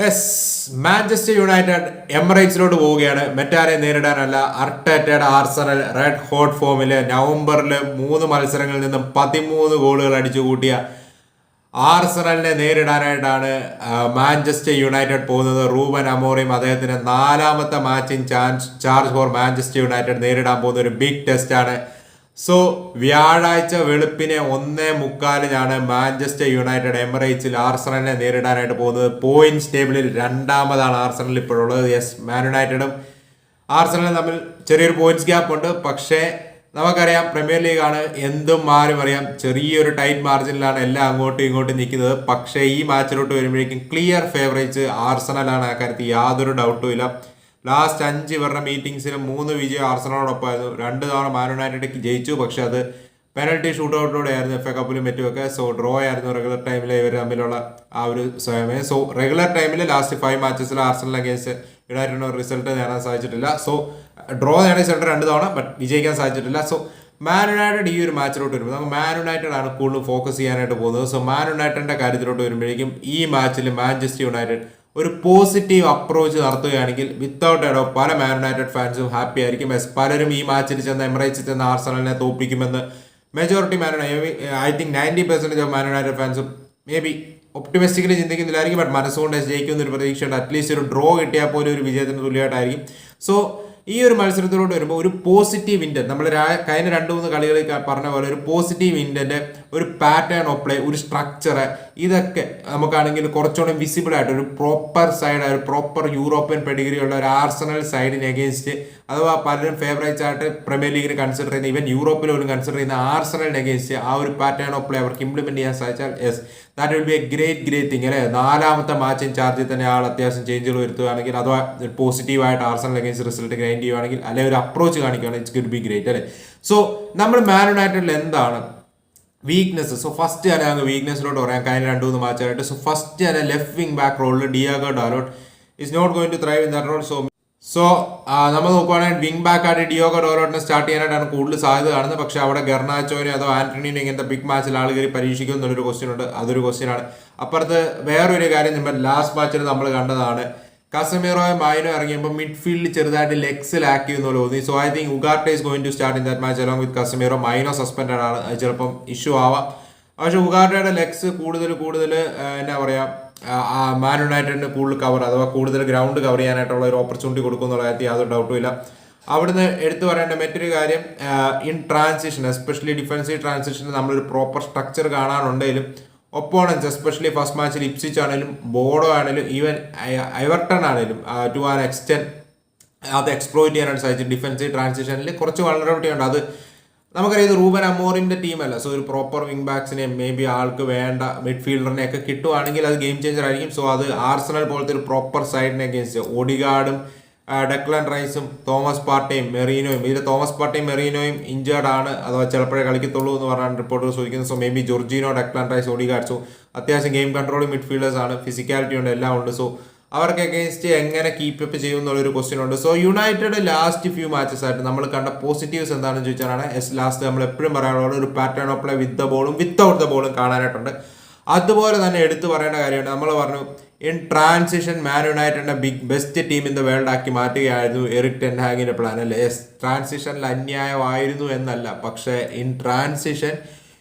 Yes Manchester United എമറേറ്റ്സിലോട്ട് പോവുകയാണ്. മെറ്റാരെ നേരിടാനല്ല. അർട്ടേറ്റഡ് ആർസണൽ റെഡ് ഹോട്ട് ഫോമിൽ നവംബറിൽ മൂന്ന് മത്സരങ്ങളിൽ നിന്നും പതിമൂന്ന് ഗോളുകൾ അടിച്ചു കൂട്ടിയ ആർസണലിനെ നേരിടാനായിട്ടാണ് മാഞ്ചസ്റ്റർ യുണൈറ്റഡ് പോകുന്നത്. റൂബൻ അമോറിയും അദ്ദേഹത്തിന്റെ നാലാമത്തെ matching chance charge for Manchester United നേരിടാൻ പോകുന്ന ഒരു ബിഗ് ടെസ്റ്റാണ് സോ വ്യാഴാഴ്ച വെളുപ്പിനെ ഒന്നേ മുക്കാലിനാണ് മാഞ്ചസ്റ്റർ യുണൈറ്റഡ് എമിറേറ്റ്സിൽ ആർസണലിനെ നേരിടാനായിട്ട് പോകുന്നത്. പോയിന്റ്സ് ടേബിളിൽ രണ്ടാമതാണ് ആർസണൽ ഇപ്പോഴുള്ളത്. യെസ് മാൻ യുണൈറ്റഡും ആർസണലും തമ്മിൽ ചെറിയൊരു പോയിന്റ്സ് ഗ്യാപ്പ് ഉണ്ട്. പക്ഷേ നമുക്കറിയാം പ്രീമിയർ ലീഗാണ് എന്തും ആരും അറിയാം. ചെറിയൊരു ടൈറ്റ് മാർജിനിലാണ് എല്ലാം അങ്ങോട്ടും ഇങ്ങോട്ടും നിൽക്കുന്നത്. പക്ഷേ ഈ മാച്ചിലോട്ട് വരുമ്പോഴേക്കും ക്ലിയർ ഫേവറേറ്റ്സ് ആർസണലാണ് ആ കാര്യത്തിൽ യാതൊരു ഡൗട്ടും ഇല്ല. ലാസ്റ്റ് അഞ്ച് ഇവരുടെ മീറ്റിംഗ്സിൽ മൂന്ന് വിജയം ആർസണോടൊപ്പമായിരുന്നു. രണ്ട് തവണ മാൻ യുണൈറ്റഡ് ജയിച്ചു. പക്ഷെ അത് പെനൽറ്റി ഷൂട്ട് ഔട്ടിലൂടെ ആയിരുന്നു എഫ് എ കപ്പിലും മറ്റുമൊക്കെ. സോ ഡ്രോ ആയിരുന്നു റെഗുലർ ടൈമിൽ ഇവർ തമ്മിലുള്ള ആ ഒരു സമയം സോ റെഗുലർ ടൈമിൽ ലാസ്റ്റ് ഫൈവ് മാച്ചസിൽ ആർസണൽ അഗേൻസ്റ്റ് യുണൈറ്റഡിന് റിസൾട്ട് നേടാൻ സാധിച്ചിട്ടില്ല. സോ ഡ്രോ നേടിയ റിസൾട്ട് രണ്ട് തവണ ബട്ട് വിജയിക്കാൻ സാധിച്ചിട്ടില്ല. സോ മാൻ യുണൈറ്റഡ് ഈ ഒരു മാച്ചിലോട്ട് വരുമ്പോൾ നമുക്ക് മാൻ യുണൈറ്റഡ് ആണ് കൂടുതൽ ഫോക്കസ് ചെയ്യാനായിട്ട് പോകുന്നത്. സോ മാൻ യുണൈറ്റഡിന്റെ കാര്യത്തിലോട്ട് വരുമ്പോഴേക്കും ഈ മാച്ചിൽ മാഞ്ചസ്റ്റർ യുണൈറ്റഡ് ഒരു പോസിറ്റീവ് അപ്രോച്ച് നടത്തുകയാണെങ്കിൽ വിത്തൗട്ട് എഡോ പല മാൻ യുണൈറ്റഡ് ഫാൻസും ഹാപ്പി ആയിരിക്കും. എസ് പലരും ഈ മാച്ചിൽ ചെന്ന് എമറേറ്റ്സിൽ ചെന്ന് ആർസണലിനെ തോപ്പിക്കുമെന്ന് majority man I think ninety percentage of man United ഫാൻസും may be optimistically ചിന്തിക്കുന്നില്ലായിരിക്കും ബട്ട് മനസ്സുകൊണ്ട് ജയിക്കുന്ന ഒരു പ്രതീക്ഷയുണ്ട്. അറ്റ്ലീസ്റ്റ് ഒരു ഡ്രോ കിട്ടിയാൽ പോലും ഒരു വിജയത്തിന് തുല്യമായിട്ടായിരിക്കും. സോ ഈ ഒരു മത്സരത്തിലോട്ട് വരുമ്പോൾ ഒരു പോസിറ്റീവ് ഇന്റൻ നമ്മൾ കഴിഞ്ഞ രണ്ട് മൂന്ന് കളികളിൽ പറഞ്ഞ പോലെ ഒരു പോസിറ്റീവ് ഇന്റന്റെ ഒരു പാറ്റേൺ ഓഫ് പ്ലേ ഒരു സ്ട്രക്ചർ ഇതൊക്കെ നമുക്കാണെങ്കിൽ കുറച്ചുകൂടെ വിസിബിൾ ആയിട്ട് ഒരു പ്രോപ്പർ സൈഡ് ഒരു പ്രോപ്പർ യൂറോപ്യൻ പെഡിഗ്രി ഉള്ള ഒരു ആർസണൽ സൈഡിന് എഗെയിൻസ്റ്റ് അഥവാ പലരും ഫേവറേറ്റ്സ് ആയിട്ട് പ്രീമിയർ ലീഗിന് കൺസിഡർ ചെയ്യുന്ന ഈവൻ യൂറോപ്പിൽ പോലും കൺസിഡർ ചെയ്യുന്ന ആർസണലിന് എഗെയിൻസ്റ്റ് ആ ഒരു പാറ്റേൺ ഓഫ് പ്ലേ അവർക്ക് ഇംപ്ലിമെന്റ് ചെയ്യാൻ സാധിച്ചാൽ yes that will be a great great thing അല്ലേ? നാലാമത്തെ മാച്ചിൻ ചാർജിൽ തന്നെ ആൾ അത്യാവശ്യം ചേഞ്ചുകൾ വരുത്തുകയാണെങ്കിൽ അഥവാ പോസിറ്റീവായിട്ട് ആർസണൽ എഗെയിൻസ്റ്റ് റിസൾട്ട് ഗ്രൈൻഡ് ചെയ്യുകയാണെങ്കിൽ അല്ലെങ്കിൽ ഒരു അപ്രോച്ച് കാണിക്കുകയാണെങ്കിൽ ഇറ്റ്സ് ഗുഡ് ബി ഗ്രേറ്റ് അല്ലേ? സോ നമ്മൾ മാൻ യുണൈറ്റഡിൽ എന്താണ് വീക്ക്നെസ് സോ ഫസ്റ്റ് ഞാൻ അങ്ങ് വീക്ക്നെസ്സിലോട്ട് പറയാം. കഴിഞ്ഞ രണ്ട് മൂന്ന് മാച്ചായിട്ട് സോ ഫസ്റ്റ് ഞാൻ ലെഫ്റ്റ് വിങ് ബാക്ക് റോളിൽ Diogo Dalot is not going to thrive in that role so so നമ്മൾ നോക്കുവാണെങ്കിൽ വിങ് ബാക്ക് ആയിട്ട് ഡിയോഗോ ഡോറോട്ടിനെ സ്റ്റാർട്ട് ചെയ്യാനായിട്ടാണ് കൂടുതൽ സാധ്യത കാണുന്നത്. പക്ഷേ അവിടെ ഗർണാച്ചോനെ അതോ ആന്റണീനെ ഇങ്ങനത്തെ ബിഗ് മാച്ചിൽ ആൾ കയറി പരീക്ഷിക്കും എന്നുള്ളൊരു ക്വസ്റ്റ്യൻ ഉണ്ട്. അതൊരു ക്വസ്റ്റ്യൻ ആണ്. അപ്പുറത്ത് വേറൊരു കാര്യം നമ്മൾ ലാസ്റ്റ് മാച്ചിൽ നമ്മൾ കണ്ടതാണ്. കസമീറോയെ മായിനോ ഇറങ്ങിയപ്പോൾ മിഡ്ഫീൽഡിൽ ചെറുതായിട്ട് ലെഗ്സിലാക്കി എന്ന് തോന്നി. So I think Ugarte is going to start in that match along with Casemiro Mainoo suspended ആണ്. ചിലപ്പം ഇഷ്യൂ ആവാം. പക്ഷേ ഉഗാർട്ടയുടെ ലെഗ്സ് കൂടുതൽ കൂടുതൽ എന്താ പറയുക മാൻ യുണൈറ്റഡിന് കൂടുതൽ കവർ അഥവാ കൂടുതൽ ഗ്രൗണ്ട് കവർ ചെയ്യാനായിട്ടുള്ള ഒരു ഓപ്പർച്യൂണിറ്റി കൊടുക്കും എന്നുള്ള കാര്യത്തിൽ യാതൊരു ഡൗട്ടും ഇല്ല. അവിടുന്ന് എടുത്തു പറയേണ്ട മറ്റൊരു കാര്യം ഇൻ ട്രാൻസിഷൻ എസ്പെഷ്യലി ഡിഫൻസീവ് ട്രാൻസിഷന് നമ്മളൊരു പ്രോപ്പർ സ്ട്രക്ചർ കാണാനുണ്ടെങ്കിലും ഒപ്പോണൻസ് എസ്പെഷ്യലി ഫസ്റ്റ് മാച്ചിൽ ഇപ്സിച്ച് ആണെങ്കിലും ബോഡോ ആണെങ്കിലും ഈവൻ ഐവർട്ടൺ ആണെങ്കിലും ടു ആൻ എക്സ്റ്റെൻ അത് എക്സ്പ്ലോയിറ്റ് ചെയ്യാനായിട്ട് സാധിച്ചു. ഡിഫൻസ് ട്രാൻസിഷനിൽ കുറച്ച് വളറബിലിറ്റി ഉണ്ട്. അത് നമുക്കറിയാം ഇത് റൂബൻ അമോറിന്റെ ടീമല്ല സോ ഒരു പ്രോപ്പർ വിങ് ബാക്സിനെ മേ ബി ആൾക്ക് വേണ്ട മിഡ്ഫീൽഡറിനെ ഒക്കെ കിട്ടുവാണെങ്കിൽ അത് ഗെയിം ചേഞ്ചർ ആയിരിക്കും. സോ അത് ആർസണൽ പോലത്തെ ഒരു പ്രോപ്പർ സൈഡിനെ അഗേൻസ്റ്റ് ഒഡിഗാർഡും ഡെക്ലൻ റൈസും തോമസ് പാർട്ടിയും മെറീനോയും. ഇതിൽ തോമസ് പാർട്ടിയും മെറീനോയും ഇഞ്ചേർഡ് ആണ് അഥവാ ചിലപ്പോഴേ കളിക്കത്തുള്ളൂ എന്ന് പറഞ്ഞാണ് റിപ്പോർട്ടുകൾ സൂചിക്കുന്നത്. So maybe Jorginho Declan Rice so അത്യാവശ്യം ഗെയിം കൺട്രോൾ മിഡ്ഫീൽഡേഴ്സ് ആണ്. ഫിസിക്കാലിറ്റി ഉണ്ട് എല്ലാം ഉണ്ട്. സോ അവർക്ക് അഗേൻസ്റ്റ് എങ്ങനെ കീപ്പ് അപ്പ് ചെയ്യും എന്നുള്ളൊരു ക്വസ്റ്റ്യൻ ഉണ്ട്. So United last few matches ആയിട്ട് നമ്മൾ കണ്ട പോസിറ്റീവ്സ് എന്താണെന്ന് ചോദിച്ചാലാണ് എസ് ലാസ്റ്റ് നമ്മൾ എപ്പോഴും പറയാനുള്ള ഒരു pattern of play with the ബോളും വിത്തൗട്ട് ദ ബോളും കാണാനായിട്ടുണ്ട്. അതുപോലെ തന്നെ എടുത്തു പറയേണ്ട കാര്യമാണ് നമ്മൾ പറഞ്ഞു ഇൻ ട്രാൻസിഷൻ മാൻ യുണൈറ്റഡിന്റെ big best team in the world ആക്കി മാറ്റുകയായിരുന്നു എറിക് ടെൻഹാഗിന്റെ പ്ലാൻ അല്ലേ? യെസ് ട്രാൻസിഷനിൽ അന്യായമായിരുന്നു എന്നല്ല. പക്ഷേ in transition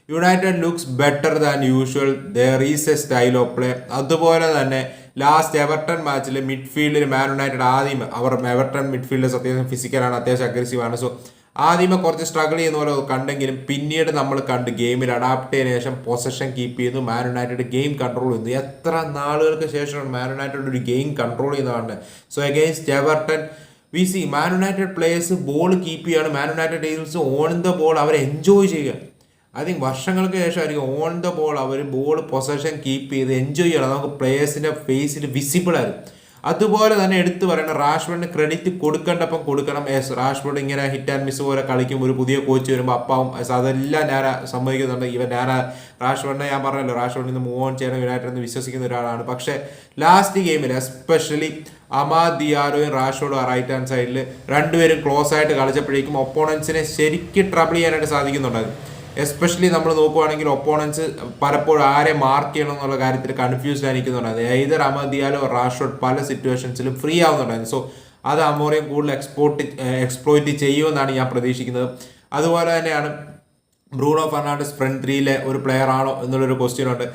United looks better than usual there is a style of play അതുപോലെ തന്നെ ലാസ്റ്റ് എവർട്ടൺ മാച്ചിൽ മിഡ്ഫീൽഡിൽ മാൻ യുണൈറ്റഡ് ആദ്യം അവർ എവർട്ടൺ മിഡ്ഫീൽഡ് അത്യാവശ്യം ഫിസിക്കലാണ് അത്യാവശ്യം അഗ്രസീവ് ആണ്. സോ ആദ്യമേ കുറച്ച് സ്ട്രഗിൾ ചെയ്യുന്ന പോലെ കണ്ടെങ്കിലും പിന്നീട് നമ്മൾ കണ്ട് ഗെയിമിൽ അഡാപ്റ്റ് ചെയ്തതിനു ശേഷം പൊസഷൻ കീപ്പ് ചെയ്യുന്നു മാൻ യുണൈറ്റഡ് ഗെയിം കൺട്രോൾ ചെയ്യുന്നു എത്ര നാളുകൾക്ക് ശേഷമാണ് മാൻ യുണൈറ്റഡ് ഒരു ഗെയിം കൺട്രോൾ ചെയ്യുന്നതാണ് so against Everton we see Man United players ball keep ചെയ്യാണ്. Man United teams on the ball our enjoy ചെയ്യുക. ഐ തിങ്ക് വർഷങ്ങൾക്ക് ശേഷമായിരിക്കും ഓൺ ദ ബോൾ അവർ ബോൾ പൊസഷൻ കീപ്പ് ചെയ്ത് എൻജോയ് ചെയ്യണം. നമുക്ക് പ്ലേയേഴ്സിന്റെ ഫേസിൽ വിസിബിൾ ആയിരുന്നു അതുപോലെ തന്നെ എടുത്തു പറയണം റാഷ്ഫോർഡിന് ക്രെഡിറ്റ് കൊടുക്കേണ്ടപ്പം കൊടുക്കണം. എസ് റാഷ്ഫോർഡ് ഇങ്ങനെ ഹിറ്റ് ആൻഡ് മിസ് പോലെ കളിക്കും. ഒരു പുതിയ കോച്ച് വരുമ്പോൾ അപ്പാവും. അതെല്ലാം ഞാൻ സമ്മതിക്കുന്നുണ്ട്. ഇവൻ ഞാൻ റാഷ്ഫോർഡിനെ ഞാൻ പറഞ്ഞല്ലോ. റാഷ്ഫോർഡിൽ നിന്ന് മൂവ് ഓൺ ചെയ്യണം. യുണൈറ്റഡ് എന്ന് വിശ്വസിക്കുന്ന ഒരാളാണ്. പക്ഷേ ലാസ്റ്റ് ഗെയിമിൽ എസ്പെഷ്യലി അമാ ദിയാറോയും റാഷോഡും റൈറ്റ് ഹാൻഡ് സൈഡിൽ രണ്ടുപേരും ക്ലോസ് ആയിട്ട് കളിച്ചപ്പോഴേക്കും ഒപ്പോണൻസിനെ ശരിക്കും ട്രബിൾ ചെയ്യാനായിട്ട് സാധിക്കുന്നുണ്ടായിരുന്നു. എസ്പെഷ്യലി നമ്മൾ നോക്കുവാണെങ്കിൽ ഒപ്പോണൻസ് പലപ്പോഴും ആരെ മാർക്ക് ചെയ്യണം എന്നുള്ള കാര്യത്തിൽ കൺഫ്യൂസ്ഡ് ആയിരിക്കുന്നുണ്ടായിരുന്നു. ഏതർ അമദിയാലോ റാഷോട്ട് പല സിറ്റുവേഷൻസിലും ഫ്രീ ആവുന്നുണ്ടായിരുന്നു. സോ അത് അമോറിയം കൂടുതൽ എക്സ്പോർട്ട് എക്സ്പ്ലോയിറ്റ് ചെയ്യുമെന്നാണ് ഞാൻ പ്രതീക്ഷിക്കുന്നത്. അതുപോലെ തന്നെയാണ് ബ്രൂണോ ഫെർണാണ്ടസ് ഫ്രണ്ട് ത്രീയിലെ ഒരു പ്ലെയർ ആണോ എന്നുള്ളൊരു ക്വസ്റ്റ്യൻ ഉണ്ട്.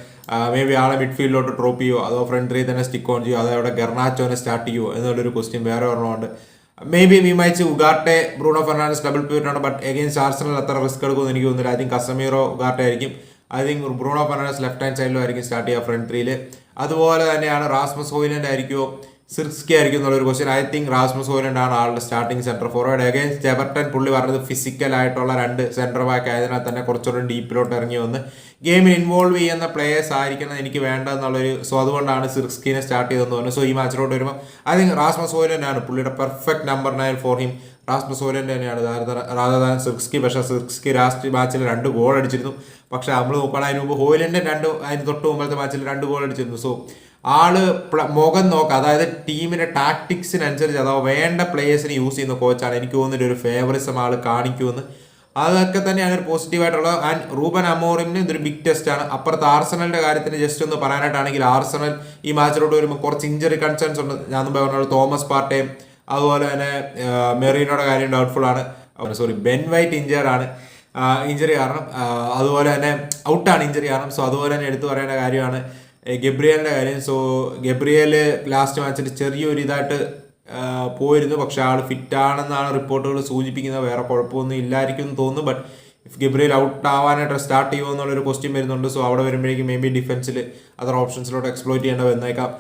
മേ ബി ആളെ മിഡ്ഫീൽഡിലോട്ട് ഡ്രോപ്പ് ചെയ്യുമോ അതോ ഫ്രണ്ട് ത്രീ തന്നെ സ്റ്റിക്ക് ഓൺ ചെയ്യുമോ അതോ അവിടെ ഗർണാച്ചോനെ സ്റ്റാർട്ട് ചെയ്യുമോ എന്നുള്ളൊരു ക്വസ്റ്റ്യൻ വേറെ ഒരെണ്ണമുണ്ട് maybe we might Ugarte Bruno Fernandes double പ്യൂരിനാണ് but against Arsenal അത്ര റിസ്ക് എടുക്കുമെന്ന് എനിക്ക് തോന്നുന്നില്ല. ഐ തിങ്ക് കസമീറോ ഉഗാർട്ടെ ആയിരിക്കും. I think Bruno Fernandes left hand സൈഡിലും ആയിരിക്കും സ്റ്റാർട്ട് ചെയ്യുക ഫ്രണ്ട് ത്രീയിൽ അതുപോലെ തന്നെയാണ് റാസ്മസ് ഹോയിലൻഡ് ആയിരിക്കുമോ? സിർസ്കി ആയിരിക്കും എന്നുള്ളൊരു question I think Rasmus Hojlund ആണ് ആളുടെ സ്റ്റാർട്ടിംഗ് സെന്റർ ഫോർവേഡ് അഗൈൻസ്റ്റ് ജബർട്ടൻ പുള്ളി പറഞ്ഞത് ഫിസിക്കൽ ആയിട്ടുള്ള രണ്ട് സെന്റർ ബാക്ക് ആയതിനാൽ തന്നെ കുറച്ചുകൂടി ഡീപ്പിലോട്ട് ഇറങ്ങി വന്ന് ഗെയിമിൽ ഇൻവോൾവ് ചെയ്യുന്ന പ്ലേയേഴ്സ് ആയിരിക്കണം എനിക്ക് വേണ്ടതെന്നുള്ളൊരു സോ അതുകൊണ്ടാണ് സിർസ്കിനെ സ്റ്റാർട്ട് ചെയ്തതെന്ന് പറഞ്ഞു സോ ഈ മാച്ചിലോട്ട് വരുമ്പോൾ ഐ തിങ്ക് റാസ്മസ് ഹോയിലൻഡ് ആണ് പുള്ളിയുടെ perfect number nine for him Rasmus Hojlund തന്നെയാണ് രാധാദാൻ സിർസ്കി. പക്ഷേ സിർസ്കി ലാസ്റ്റ് മാച്ചിൽ രണ്ട് ഗോൾ അടിച്ചിരുന്നു. പക്ഷേ നമ്മൾ നോക്കുകയാണെങ്കിൽ അതിന് മുമ്പ് ഹോയിലന്റെ രണ്ട് അതിന് തൊട്ട് മുമ്പത്തെ മാച്ചിൽ രണ്ട് ഗോൾ അടിച്ചിരുന്നു. സോ ആൾ മുഖം നോക്കുക അതായത് ടീമിന്റെ ടാക്ടിക്സിനനുസരിച്ച് അഥവാ വേണ്ട പ്ലേയേഴ്സിനെ യൂസ് ചെയ്യുന്ന കോച്ചാണ് എനിക്ക് തോന്നുന്നില്ല ഒരു ഫേവറിസം ആൾ കാണിക്കുമെന്ന്. അതൊക്കെ തന്നെയാണ് ഒരു പോസിറ്റീവായിട്ടുള്ളത് ആൻഡ് റൂബൻ അമോറിന് ഇതൊരു ബിഗ് ടെസ്റ്റ് ആണ്. അപ്പുറത്ത് ആർസണലിന്റെ കാര്യത്തിന് ജസ്റ്റ് ഒന്ന് പറയാനായിട്ടാണെങ്കിൽ ആർസണൽ ഈ മാച്ചിലോട്ട് വരുമ്പോൾ കുറച്ച് ഇഞ്ചറി കൺസേൺസ് ഉണ്ട്. ഞാൻ മുമ്പ് പറഞ്ഞ തോമസ് പാർട്ടയും അതുപോലെ തന്നെ മെറീനോടെ കാര്യം ഡൗട്ട്ഫുൾ ആണ്. സോറി ബെൻ വൈറ്റ് ഇഞ്ചേർഡ് ആണ്. ഇഞ്ചറി കാരണം അതുപോലെ തന്നെ ഔട്ടാണ് ഇഞ്ചറി കാരണം. സോ അതുപോലെ തന്നെ എടുത്തു പറയേണ്ട കാര്യമാണ്. ഏ, ഗബ്രിയലിന്റെ കാര്യം. സോ ഗബ്രിയൽ ലാസ്റ്റ് മാച്ചിൽ ചെറിയൊരു ഇതായിട്ട് പോയിരുന്നു. പക്ഷെ ആൾ ഫിറ്റാണെന്നാണ് റിപ്പോർട്ടുകൾ സൂചിപ്പിക്കുന്നത്. വേറെ കുഴപ്പമൊന്നും ഇല്ലായിരിക്കും എന്ന് തോന്നുന്നു. ബട്ട് ഇഫ് ഗബ്രിയൽ ഔട്ട് ആവാനായിട്ട് സ്റ്റാർട്ട് ചെയ്യുമോ എന്നുള്ളൊരു ക്വസ്റ്റ്യൻ വരുന്നുണ്ട്. സോ അവിടെ വരുമ്പോഴേക്കും മേ ബി ഡിഫൻസിൽ അതർ ഓപ്ഷൻസിലോട്ട് എക്സ്പ്ലോയിറ്റ് ചെയ്യേണ്ട വന്നേക്കാം.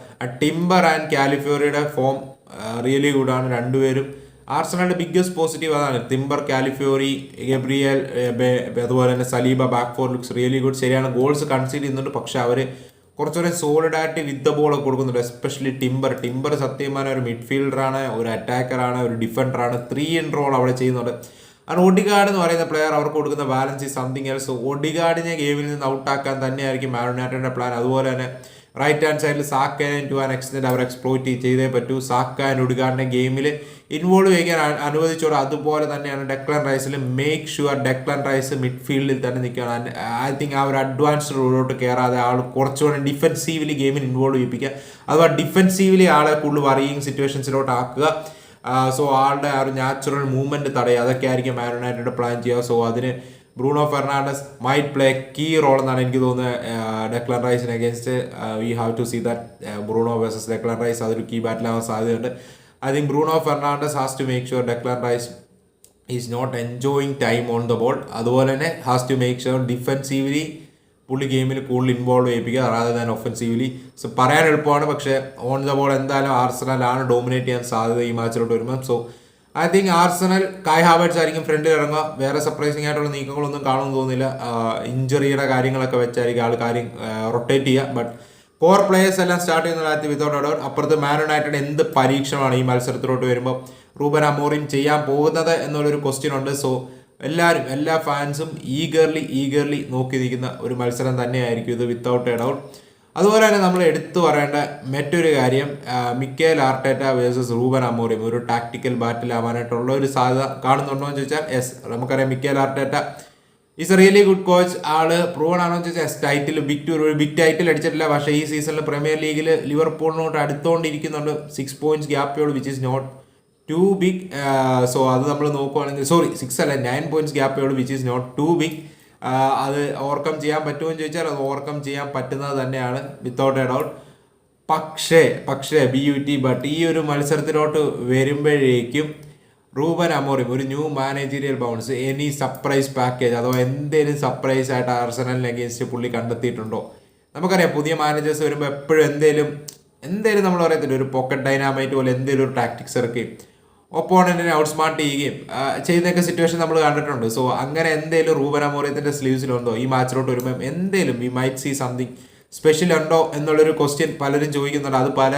ടിംബർ ആൻഡ് കാലിഫോറിയുടെ ഫോം റിയലി ഗുഡാണ് രണ്ടുപേരും. ആർസണലിന്റെ ബിഗ്ഗസ്റ്റ് പോസിറ്റീവ് അതാണ്. തിംബർ കാലിഫ്യോറി ഗബ്രിയൽ അതുപോലെ തന്നെ Saliba back four looks really good ശരിയാണ്. ഗോൾസ് കൺസീഡ് ചെയ്യുന്നുണ്ട്. പക്ഷെ അവർ കുറച്ചുകൂടെ സോളിഡായിട്ട് വിത്ത് ബോൾ കൊടുക്കുന്നുണ്ട്. എസ്പെഷ്യലി ടിംബർ ടിംബർ സത്യമാന ഒരു മിഡ്ഫീൽഡറാണ് ഒരു അറ്റാക്കറാണ് ഒരു ഡിഫൻഡറാണ് ത്രീ ഇൻ റോൾ അവിടെ ചെയ്യുന്നുണ്ട്. കാരണം ഒഡിഗാർഡ് എന്ന് പറയുന്ന പ്ലെയർ അവർക്ക് കൊടുക്കുന്ന ബാലൻസ് ഈ സംതിങ് എൽസ് ഒഡിഗാർഡിനെ ഗെയിമിൽ നിന്ന് ഔട്ടാക്കാൻ തന്നെയായിരിക്കും മാരുനാറ്റിന്റെ പ്ലാൻ അതുപോലെ തന്നെ റൈറ്റ് ഹാൻഡ് സൈഡിൽ സാക്കനെ ടു ആൻ എക്സ്റ്റെൻഡ് അവർ എക്സ്പ്ലോയിറ്റ് ചെയ്തേ പറ്റൂ. സാക്ക ആൻഡ് ഉഡുഗാർഡിനെ ഗെയിമിൽ ഇൻവോൾവ് ചെയ്യാൻ അനുവദിച്ചോളൂ അതുപോലെ തന്നെയാണ് ഡെക്ലൻ റൈസിൽ മേക്ക് ഷുവർ ഡെക്ലൻ റൈസ് മിഡ്ഫീൽഡിൽ തന്നെ നിൽക്കുകയാണ്. ഐ തിങ്ക് ആ ഒരു അഡ്വാൻസ്ഡ് റോഡിലോട്ട് കയറാതെ ആൾ കുറച്ചുകൂടെ ഡിഫെൻസീവ്ലി ഗെയിമിൽ ഇൻവോൾവ് ചെയ്യിപ്പിക്കുക. അഥവാ ഡിഫെൻസീവ്ലി ആളെ കൂടുതൽ വറിയിങ് സിറ്റുവേഷൻസിലോട്ട് ആക്കുക. സോ ആളുടെ ആ ഒരു നാച്ചുറൽ മൂവ്മെന്റ് തടയുക. അതൊക്കെ ആയിരിക്കും യുണൈറ്റഡ് പ്ലാൻ ചെയ്യുക. സോ അതിന് Bruno Fernandes might play key role എന്നാണ് എനിക്ക് തോന്നുന്നത്. ഡെക്ലൻ റൈസിന് against we have to see that Bruno versus Declan Rice അതൊരു കീ ബാറ്റിലാവാൻ സാധ്യതയുണ്ട്. I think Bruno Fernandes has to make sure Declan Rice is not enjoying time on the ball അതുപോലെ തന്നെ has to make sure defensively പുള്ളി ഗെയിമിൽ കൂടുതൽ involve ചെയ്യിപ്പിക്കുക rather than offensively so പറയാൻ എളുപ്പമാണ്. പക്ഷേ ഓൺ ദ ബോൾ എന്തായാലും ആർസണലാണ് ഡോമിനേറ്റ് ചെയ്യാൻ സാധ്യത ഈ മാച്ചിലോട്ട് വരുമ്പം. So I think Arsenal Kai Havertz ആയിരിക്കും ഫ്രണ്ടിൽ ഇറങ്ങുക. വേറെ സർപ്രൈസിംഗ് ആയിട്ടുള്ള നീക്കങ്ങളൊന്നും കാണുമെന്ന് തോന്നുന്നില്ല. ഇഞ്ചറിയുടെ കാര്യങ്ങളൊക്കെ വെച്ചായിരിക്കും ആൾ കാര്യം റൊട്ടേറ്റ് ചെയ്യുക. ബട്ട് കോർ പ്ലേയേഴ്സ് എല്ലാം സ്റ്റാർട്ട് ചെയ്യുന്ന കാര്യത്തിൽ വിതൗട്ട് ഔട്ട് അപ്പുറത്ത് മാൻ യുണൈറ്റഡ് എന്ത് പരീക്ഷണമാണ് ഈ മത്സരത്തിലോട്ട് വരുമ്പോൾ റൂബൻ അമോറിൻ ചെയ്യാൻ പോകുന്നത് എന്നുള്ളൊരു ക്വസ്റ്റ്യൻ ഉണ്ട്. സോ എല്ലാവരും എല്ലാ ഫാൻസും ഈഗർലി ഈഗർലി നോക്കി നിൽക്കുന്ന ഒരു മത്സരം തന്നെയായിരിക്കും ഇത് വിത്തൗട്ട് എ ഡൗട്ട് അതുപോലെ തന്നെ നമ്മൾ എടുത്തു പറയേണ്ട മറ്റൊരു കാര്യം Mikel Arteta versus Ruben Amorim ഒരു ടാക്ടിക്കൽ ബാറ്റിൽ ആവാനായിട്ടുള്ള ഒരു സാധ്യത കാണുന്നുണ്ടോ എന്ന് ചോദിച്ചാൽ യെസ് നമുക്കറിയാം Mikel Arteta is really good coach all proven ആണോ എന്ന് ചോദിച്ചാൽ ടൈറ്റിൽ ബിഗ് ടു ഒരു ബിഗ് ടൈറ്റിൽ അടിച്ചിട്ടില്ല. പക്ഷേ ഈ സീസണിൽ പ്രീമിയർ ലീഗിൽ ലിവർപൂളിനോട്ട് അടുത്തുകൊണ്ടിരിക്കുന്നുണ്ട് six points ഗ്യാപ്പോട് which is not too big so അത് നമ്മൾ നോക്കുവാണെങ്കിൽ സോറി സിക്സ് അല്ല nine points ഗ്യാപ്പോട് which is not too big അത് ഓവർകം ചെയ്യാൻ പറ്റുമോ എന്ന് ചോദിച്ചാൽ അത് ഓവർകം ചെയ്യാൻ പറ്റുന്നത് തന്നെയാണ് വിത്തൗട്ട് എ ഡൗട്ട് പക്ഷേ പക്ഷേ ബി യു ടി ബട്ട് ഈ ഒരു മത്സരത്തിലോട്ട് വരുമ്പോഴേക്കും റൂബൻ അമോറിം ഒരു new managerial bounce any surprise package അഥവാ എന്തെങ്കിലും സർപ്രൈസ് ആയിട്ട് ആർസണലിന് അഗേൻസ്റ്റ് പുള്ളി കണ്ടെത്തിയിട്ടുണ്ടോ? നമുക്കറിയാം പുതിയ മാനേജേഴ്സ് വരുമ്പോൾ എപ്പോഴും എന്തേലും എന്തേലും നമ്മൾ പറയത്തില്ല ഒരു പോക്കറ്റ് ഡൈനാമൈറ്റ് പോലെ എന്തെങ്കിലും ഒരു ടാക്ടിക്സ് ഇറക്കുകയും ഒപ്പോണന്റിനെ ഔട്ട് സ്മാർട്ട് ചെയ്യുകയും ചെയ്യുന്നൊക്കെ സിറ്റുവേഷൻ നമ്മൾ കണ്ടിട്ടുണ്ട്. സോ അങ്ങനെ എന്തേലും റൂബൻ അമോറിയത്തിന്റെ സ്ലീവ്സിലുണ്ടോ ഈ മാച്ചിലോട്ട് വരുമ്പം എന്തെങ്കിലും we might see something special ഉണ്ടോ എന്നുള്ളൊരു ക്വസ്റ്റ്യൻ പലരും ചോദിക്കുന്നുണ്ട്. അത് പല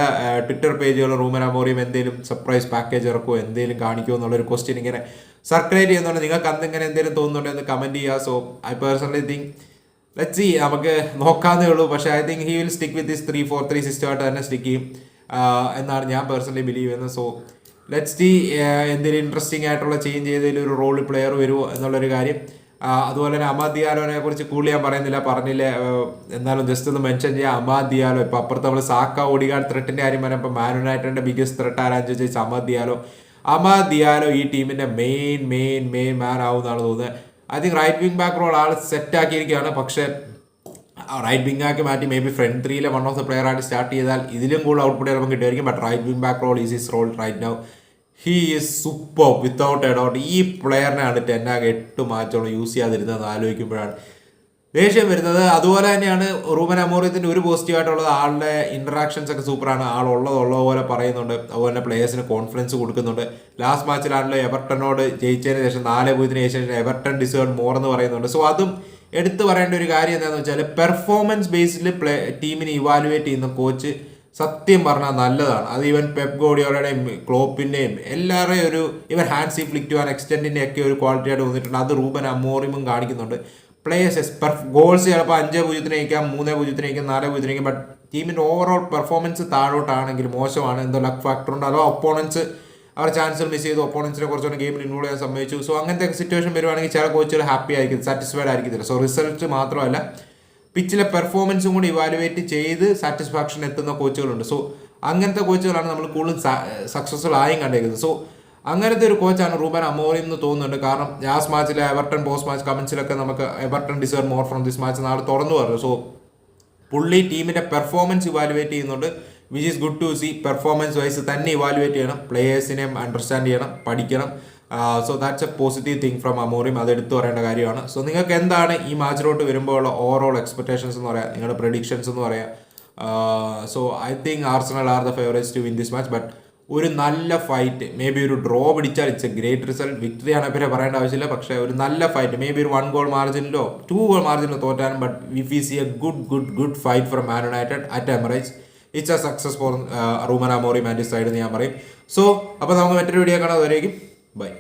ട്വിറ്റർ പേജുകളും റൂമൻ അമോറിയും എന്തെങ്കിലും സർപ്രൈസ് പാക്കേജ് ഇറക്കുമോ എന്തെങ്കിലും കാണിക്കുമോ എന്നുള്ളൊരു ക്വസ്റ്റ്യൻ ഇങ്ങനെ സർക്കുലേറ്റ് ചെയ്യുന്നുണ്ട്. നിങ്ങൾക്ക് അന്ന് ഇങ്ങനെ എന്തെങ്കിലും തോന്നുന്നുണ്ടോ എന്ന് കമന്റ് ചെയ്യുക. So I personally think let see നമുക്ക് നോക്കാന്നേ ഉള്ളൂ. പക്ഷേ I think he will stick with this three four three സിസ്റ്റമായിട്ട് തന്നെ സ്റ്റിക്ക് ചെയ്യും. എന്നാണ് ഞാൻ പേഴ്സണലി ബിലീവ് ചെയ്യുന്നത്. സോ ലെറ്റ്സ് ഡി എന്തെങ്കിലും ഇൻട്രസ്റ്റിംഗ് ആയിട്ടുള്ള ചേഞ്ച് ചെയ്തതിൽ ഒരു റോൾ പ്ലെയർ വരുമോ എന്നുള്ളൊരു കാര്യം. അതുപോലെ തന്നെ അമാദ് ദിയാലോനെ കുറിച്ച് കൂടുതൽ ഞാൻ പറയുന്നില്ല പറഞ്ഞില്ല. എന്നാലും ജസ്റ്റ് ഒന്ന് മെൻഷൻ ചെയ്യാം. അമാദ് ദിയാലോ ഇപ്പം അപ്പുറത്ത് നമ്മൾ സാക്ക ഓടികാട് ത്രെട്ടിന്റെ കാര്യം പറയാം ഇപ്പം യുണൈറ്റഡിന്റെ ബിഗ്ഗസ്റ്റ് ത്രെട്ട് ആരാന്ന് ചോദിച്ചാൽ അമാദ് ദിയാലോ. അമാദ് ദിയാലോ ഈ ടീമിന്റെ മെയിൻ മെയിൻ മെയിൻ മാൻ ആവുമെന്നാണ് തോന്നുന്നത് I think right wing back role all set ആക്കിയിരിക്കുകയാണ്. പക്ഷേ റൈറ്റ് വിങ് ആക്കി മാറ്റി മേ ബി ഫ്രണ്ട് ത്രീയിലെ വൺ ഓഫ് ദ പ്ലെയർ ആയിട്ട് സ്റ്റാർട്ട് ചെയ്താൽ ഇതിലും കൂടുതൽ ഔട്ട്പുട്ട് ചിലപ്പോൾ കിട്ടുമായിരിക്കും but right wing back role is is role right now he is super without a doubt ഈ പ്ലെയറിനാണ് എന്നാ എട്ട് മാച്ചോളം യൂസ് ചെയ്യാതിരുന്നത് ആലോചിക്കുമ്പോഴാണ്. ദേഷ്യം വരുന്നത്. അതുപോലെ തന്നെയാണ് റൂമൻ അമോറിയത്തിന്റെ ഒരു പോസിറ്റീവായിട്ടുള്ളത് ആളുടെ ഇൻട്രാക്ഷൻസ് ഒക്കെ സൂപ്പറാണ് ആൾ ഉള്ളത് ഉള്ളത് പോലെ പറയുന്നുണ്ട്. അതുപോലെ തന്നെ പ്ലേയേഴ്സിന് കോൺഫിഡൻസ് കൊടുക്കുന്നുണ്ട്. ലാസ്റ്റ് മാച്ചിലാണല്ലോ എവർട്ടനോട് ജയിച്ചതിന് ശേഷം നാല് പൂജ്യത്തിന് ശേഷം എവർട്ടൺ ഡിസേർവ് മോർ എന്ന് പറയുന്നുണ്ട്. സോ അതും എടുത്തു പറയേണ്ട ഒരു കാര്യം എന്താണെന്ന് വെച്ചാൽ പെർഫോമൻസ് ബേസിൽ പ്ലേ ടീമിനെ ഇവാലുവേറ്റ് ചെയ്യുന്ന കോച്ച് സത്യം പറഞ്ഞാൽ നല്ലതാണ്. അത് ഈവൻ പെപ് ഗോഡിയോടെയും ക്ലോപ്പിന്റെയും എല്ലാവരുടെയും ഒരു even Hansi Flick to an എക്സ്റ്റെന്റിന്റെ ഒക്കെ ഒരു ക്വാളിറ്റി ആയിട്ട് വന്നിട്ടുണ്ട്. അത് റൂബൻ അമോറിമും കാണിക്കുന്നുണ്ട്. പ്ലേയേഴ്സ് ഗോൾസ് ചിലപ്പോൾ അഞ്ച് പൂജ്യത്തിന് നയിക്കാം മൂന്ന് പൂജ്യത്തിന് നയിക്കാം നാല് പൂജ്യത്തിന് ബട്ട് ടീമിന്റെ ഓവറോൾ പെർഫോമൻസ് താഴോട്ടാണെങ്കിൽ മോശമാണ്. എന്തോ ലക്ക് ഫാക്ടർ ഉണ്ട്? അതോ ഒപ്പോണൻസ് അവർ ചാൻസ് മിസ് ചെയ്തു. ഒപ്പോണൻസിനെ കുറച്ചുകൂടെ ഗെയിമിൽ ഇൻവോൾവ് ചെയ്യാൻ സമ്മതിച്ചു. സോ അങ്ങനത്തെ സിറ്റുവേഷൻ വരുവാണെങ്കിൽ ചില കോച്ചുകൾ ഹാപ്പി ആയിരിക്കും സാറ്റിസ്ഫൈഡ് ആയിരിക്കത്തില്ല. സോ റിസൾട്ട് മാത്രമല്ല പിച്ചിലെ പെർഫോമൻസും കൂടി ഇവാലുവേറ്റ് ചെയ്ത് സാറ്റിസ്ഫാക്ഷൻ എത്തുന്ന കോച്ചുകളുണ്ട് സോ അങ്ങനത്തെ കോച്ചുകളാണ് നമ്മൾ കൂടുതൽ സക്സസ്ഫുൾ ആയും കണ്ടേക്കുന്നത്. സോ അങ്ങനത്തെ ഒരു കോച്ചാണ് റൂബൻ അമോറി എന്ന് തോന്നുന്നുണ്ട്. കാരണം ലാസ്റ്റ് മാച്ചിലെ എവർട്ടൺ പോസ്റ്റ് മാച്ച് കമൻസിലൊക്കെ നമുക്ക് Everton deserve more from this match നാളെ തുറന്നു പറഞ്ഞു സോ പുള്ളി ടീമിന്റെ പെർഫോമൻസ് ഇവാലുവേറ്റ് ചെയ്യുന്നുണ്ട്. Which is good to see performance wise തന്നെ ഇവാലുവേറ്റ് ചെയ്യണം. പ്ലേയേഴ്സിനെയും അണ്ടർസ്റ്റാൻഡ് ചെയ്യണം. പഠിക്കണം. So that's a positive thing from അമോറിയും അത് എടുത്തു പറയേണ്ട കാര്യമാണ്. സോ നിങ്ങൾക്ക് എന്താണ് ഈ മാച്ചിലോട്ട് വരുമ്പോൾ ഉള്ള ഓവറോൾ എക്സ്പെക്ടേഷൻസ് എന്ന് പറയാം? നിങ്ങളുടെ പ്രഡിക്ഷൻസ് എന്ന് പറയാം? So I think Arsenal are the favourites to win this match but ഒരു നല്ല ഫൈറ്റ് മേ ബി ഒരു ഡ്രോ പിടിച്ചാൽ it's a great result victory ആണ് പിന്നെ പറയേണ്ട ആവശ്യമില്ല. പക്ഷേ ഒരു നല്ല ഫൈറ്റ് മേ ബി ഒരു വൺ ഗോൾ മാർജിനിലോ ടു ഗോൾ മാർജിനിലോ തോറ്റാനും but we phi see a good good good fight from Man United at Emirates it's a success for Ruben Amorim mantis side എന്ന് ഞാൻ പറയും. സോ അപ്പോൾ നമുക്ക് മറ്റൊരു വീഡിയോ കാണാം. അതുവരേക്കും. ബൈ